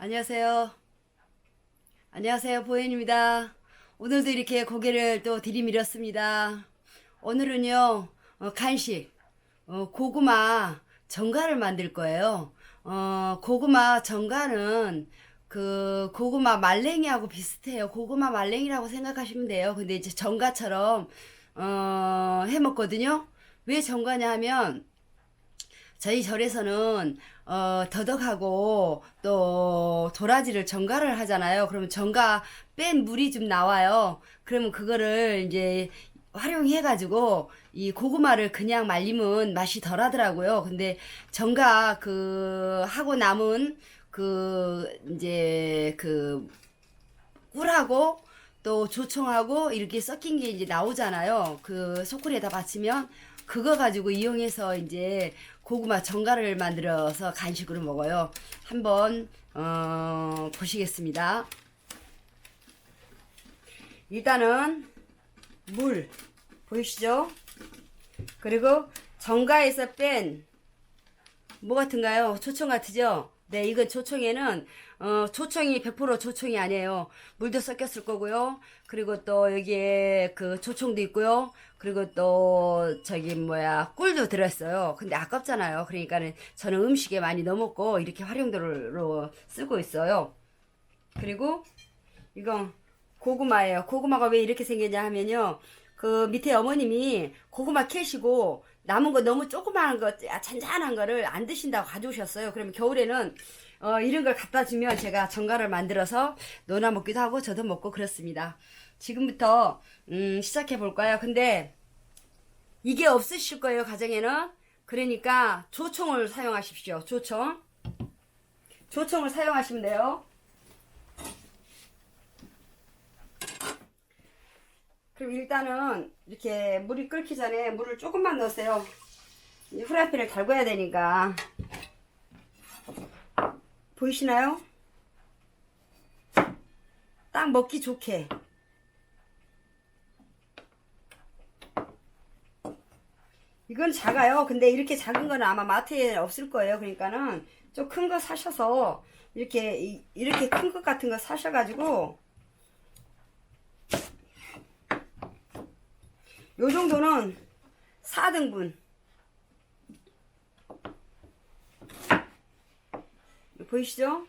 안녕하세요. 안녕하세요. 보현입니다. 오늘도 이렇게 고개를 또 들이밀었습니다. 오늘은요, 어, 간식, 어, 고구마 전갈을 만들 거예요. 어, 고구마 전갈은 그 고구마 말랭이하고 비슷해요. 고구마 말랭이라고 생각하시면 돼요. 근데 이제 전가처럼 어, 해 먹거든요. 왜 전가냐 하면 저희 절에서는 어, 더덕하고 또 도라지를 전가를 하잖아요. 그러면 전가 뺀 물이 좀 나와요. 그러면 그거를 이제 활용해가지고 이 고구마를 그냥 말리면 맛이 덜 하더라고요. 근데 전가 그 하고 남은 그 이제 그 꿀하고 또 조청하고 이렇게 섞인 게 이제 나오잖아요. 그 소쿠리에다 받치면 그거 가지고 이용해서 이제 고구마 전갈을 만들어서 간식으로 먹어요. 한번 어, 보시겠습니다. 일단은 물 보이시죠? 그리고 전가에서 뺀 뭐 같은가요? 초청 같으죠? 네, 이건 조청에는 어, 조청이 100% 조청이 아니에요. 물도 섞였을 거고요. 그리고 또 여기에 그 조청도 있고요. 그리고 또 저기 뭐야 꿀도 들었어요. 근데 아깝잖아요. 그러니까는 저는 음식에 많이 넣어먹고 이렇게 활용도로 쓰고 있어요. 그리고 이건 고구마예요. 고구마가 왜 이렇게 생겼냐 하면요. 그 밑에 어머님이 고구마 캐시고 남은 거 너무 조그마한 거 잔잔한 거를 안 드신다고 가져오셨어요. 그러면 겨울에는 어, 이런 걸 갖다 주면 제가 전갈을 만들어서 노나 먹기도 하고 저도 먹고 그렇습니다. 지금부터 음, 시작해 볼까요? 근데 이게 없으실 거예요 가정에는. 그러니까 조청을 사용하십시오. 조청. 조청을 사용하시면 돼요. 그럼 일단은 이렇게 물이 끓기 전에 물을 조금만 넣으세요. 후라이팬을 달궈야 되니까. 보이시나요? 딱 먹기 좋게. 이건 작아요. 근데 이렇게 작은 거는 아마 마트에 없을 거예요. 그러니까는 좀 큰 거 사셔서 이렇게 이- 이렇게 큰 것 같은 거 사셔가지고 요 정도는 4등분. 보이시죠?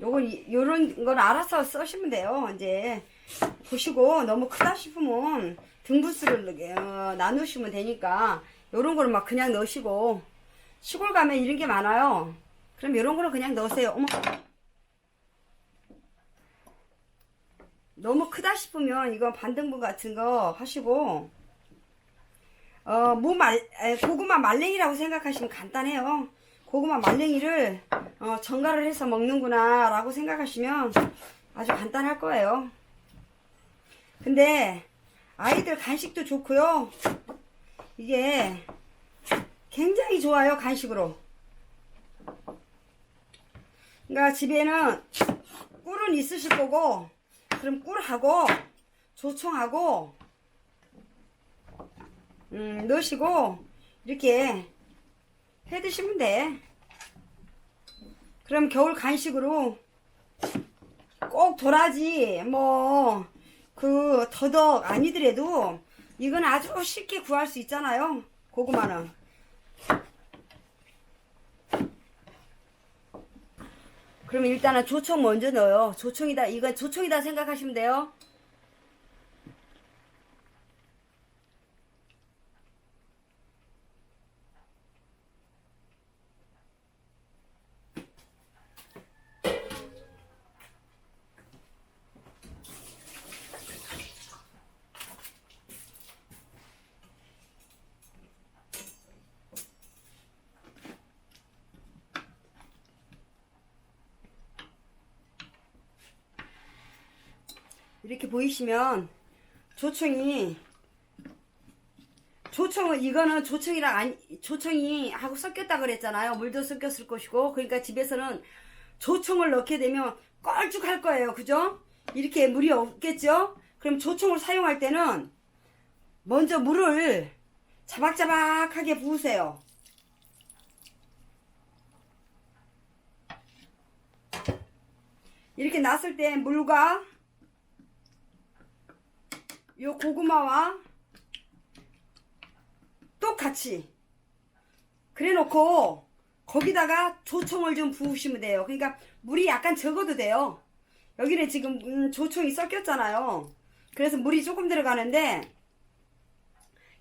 요건, 이- 요런 건 알아서 써시면 돼요. 이제, 보시고, 너무 크다 싶으면 등분수를 어, 나누시면 되니까, 요런 거를 막 그냥 넣으시고, 시골 가면 이런 게 많아요. 그럼 요런 거는 그냥 넣으세요. 어머. 너무 크다 싶으면 이건 반등분 같은 거 하시고 어, 무 말, 에, 고구마 말랭이라고 생각하시면 간단해요. 고구마 말랭이를 어, 전가를 해서 먹는구나 라고 생각하시면 아주 간단할 거예요. 근데 아이들 간식도 좋고요. 이게 굉장히 좋아요 간식으로. 그러니까 집에는 꿀은 있으실 거고 그럼 꿀하고 조청하고 음, 넣으시고 이렇게 해 드시면 돼. 그럼 겨울 간식으로 꼭 도라지 뭐 그 더덕 아니더라도 이건 아주 쉽게 구할 수 있잖아요. 고구마는. 그럼 일단은 조청 먼저 넣어요. 조청이다. 이건 조청이다 생각하시면 돼요. 이렇게 보이시면 조청이 조청은 이거는 조청이랑 아니, 조청이 하고 섞였다 그랬잖아요. 물도 섞였을 것이고 그러니까 집에서는 조청을 넣게 되면 껄쭉할 거예요. 그죠? 이렇게 물이 없겠죠? 그럼 조청을 사용할 때는 먼저 물을 자박자박하게 부으세요. 이렇게 났을 때 물과 요 고구마와 똑같이 그래 놓고 거기다가 조청을 좀 부으시면 돼요. 그러니까 물이 약간 적어도 돼요. 여기는 지금 음, 조청이 섞였잖아요. 그래서 물이 조금 들어가는데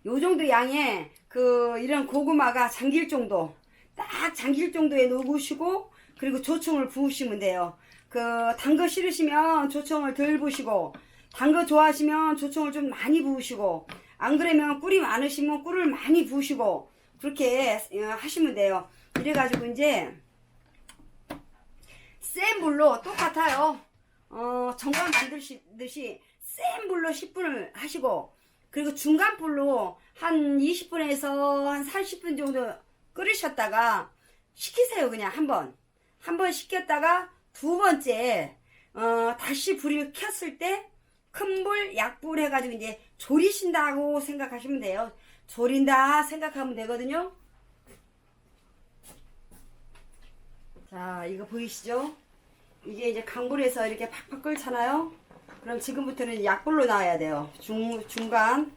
요 정도 양의 그 이런 고구마가 잠길 정도 딱 잠길 정도에 놓으시고 그리고 조청을 부으시면 돼요. 그 단 거 싫으시면 조청을 덜 부으시고 단 거 좋아하시면 조청을 좀 많이 부으시고 안 그러면 꿀이 많으시면 꿀을 많이 부으시고 그렇게 어, 하시면 돼요. 이래가지고 이제 센 불로 똑같아요. 어, 정관 만드시듯이 센 불로 10분을 하시고 그리고 중간 불로 한 20분에서 한 30분 정도 끓이셨다가 식히세요 그냥 한번 한 번 식혔다가 두 번째 어, 다시 불을 켰을 때 큰불 약불 해가지고 이제 졸이신다고 생각하시면 돼요. 졸인다 생각하면 되거든요. 자 이거 보이시죠? 이게 이제 강불에서 이렇게 팍팍 끓잖아요. 그럼 지금부터는 약불로 나와야 돼요. 중, 중간.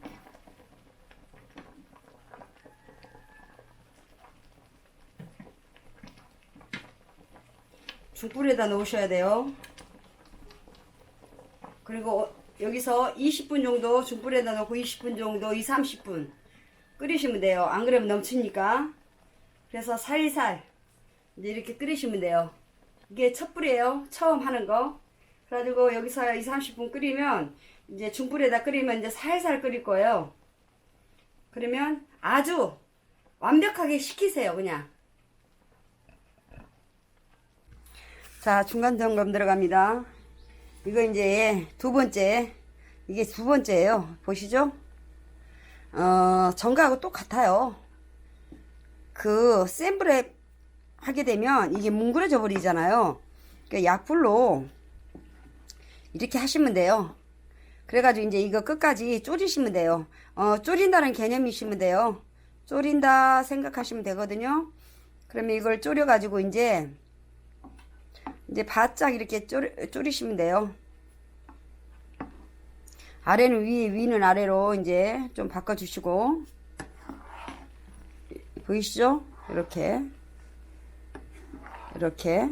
중불에다 넣으셔야 돼요. 그리고 어, 여기서 20분 정도 중불에다 넣고 20분 정도 2, 30분 끓이시면 돼요. 안 그러면 넘치니까. 그래서 살살 이렇게 끓이시면 돼요. 이게 첫 불이에요. 처음 하는 거. 그래가지고 여기서 2, 30분 끓이면 이제 중불에다 끓이면 이제 살살 끓일 거예요. 그러면 아주 완벽하게 식히세요. 그냥. 자, 중간 점검 들어갑니다. 이거 이제 두 번째, 이게 두 번째예요. 보시죠? 어, 전가하고 똑같아요. 그, 센 불에 하게 되면 이게 뭉그러져 버리잖아요. 그 약불로 이렇게 하시면 돼요. 그래가지고 이제 이거 끝까지 졸이시면 돼요. 어, 졸인다는 개념이시면 돼요. 졸인다 생각하시면 되거든요. 그러면 이걸 졸여 가지고 이제 이제 바짝 이렇게 쪼리, 쪼리시면 돼요. 아래는 위, 위는 아래로 이제 좀 바꿔주시고. 보이시죠? 이렇게. 이렇게.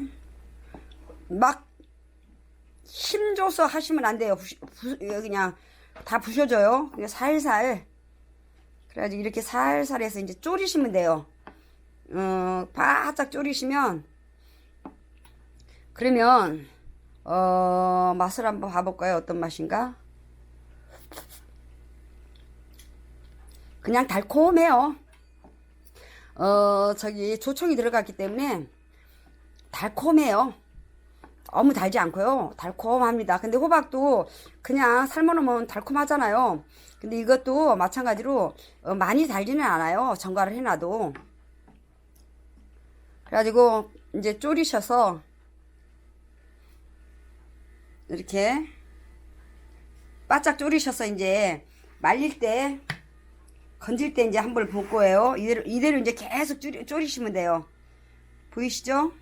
막 힘줘서 하시면 안 돼요. 부시, 부, 그냥 다 부셔져요. 그냥 살살. 그래가지고 이렇게 살살 해서 이제 졸이시면 돼요. 어, 바짝 졸이시면 그러면 어 맛을 한번 봐볼까요? 어떤 맛인가? 그냥 달콤해요. 어 저기 조청이 들어갔기 때문에 달콤해요. 너무 달지 않고요. 달콤합니다. 근데 호박도 그냥 삶아놓으면 달콤하잖아요. 근데 이것도 마찬가지로 어, 많이 달지는 않아요. 전가를 해놔도. 그래가지고 이제 졸이셔서 이렇게 바짝 졸이셔서 이제 말릴 때 건질 때 이제 한 번 볼 거예요. 이대로 이대로 이제 계속 졸이, 졸이시면 돼요. 보이시죠?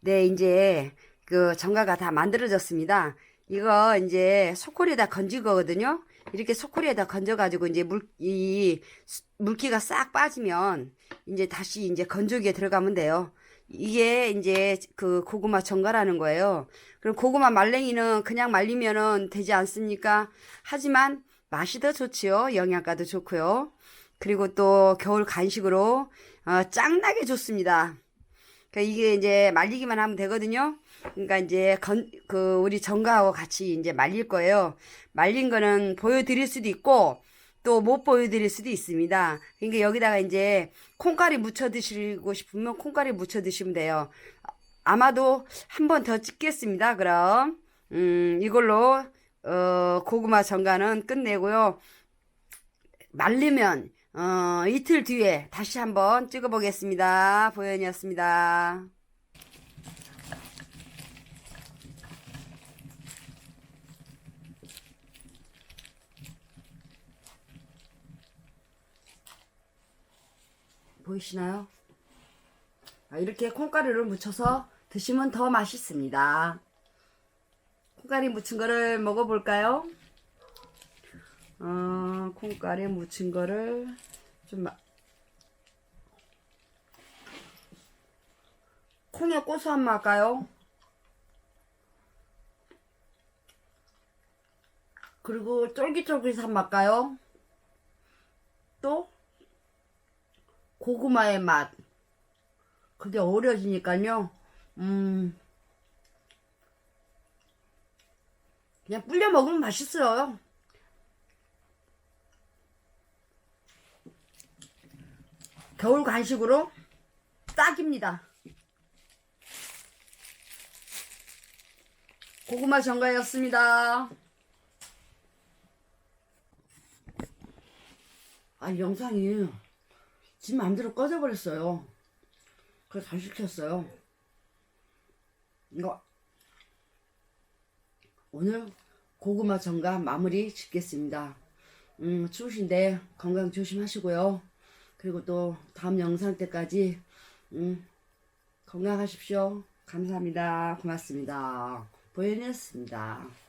네, 이제 그 정가가 다 만들어졌습니다. 이거 이제 소콜에다 건질 거거든요. 이렇게 소콜에다 건져가지고 이제 물, 이 물기가 싹 빠지면 이제 다시 이제 건조기에 들어가면 돼요. 이게 이제 그 고구마 전가라는 거예요. 그럼 고구마 말랭이는 그냥 말리면은 되지 않습니까? 하지만 맛이 더 좋지요. 영양가도 좋고요. 그리고 또 겨울 간식으로 어, 짱나게 좋습니다. 그러니까 이게 이제 말리기만 하면 되거든요. 그러니까 이제 건, 그 우리 전가하고 같이 이제 말릴 거예요. 말린 거는 보여드릴 수도 있고 또 못 보여드릴 수도 있습니다. 그러니까 여기다가 이제 콩가루 묻혀 드시고 싶으면 콩가루 묻혀 드시면 돼요. 아마도 한 번 더 찍겠습니다. 그럼 음 이걸로 어 고구마 전가는 끝내고요. 말리면 어, 이틀 뒤에 다시 한번 찍어보겠습니다. 보현이었습니다. 보이시나요? 아, 이렇게 콩가루를 묻혀서 드시면 더 맛있습니다. 콩가리 무친 거를 먹어볼까요? 어, 콩가리 무친 거를 좀 마- 콩의 고소한 맛일까요? 그리고 쫄깃쫄깃한 맛일까요? 또 고구마의 맛. 그게 어우러지니까요. 음. 그냥 불려 먹으면 맛있어요. 겨울 간식으로 딱입니다. 고구마 전가였습니다. 아, 영상이 지 맘대로 꺼져버렸어요. 그래서 잘 시켰어요. 이거 오늘 고구마 전가 마무리 짓겠습니다. 음, 추우신데 건강 조심하시고요. 그리고 또 다음 영상 때까지 음, 건강하십시오. 감사합니다. 고맙습니다. 보현이었습니다.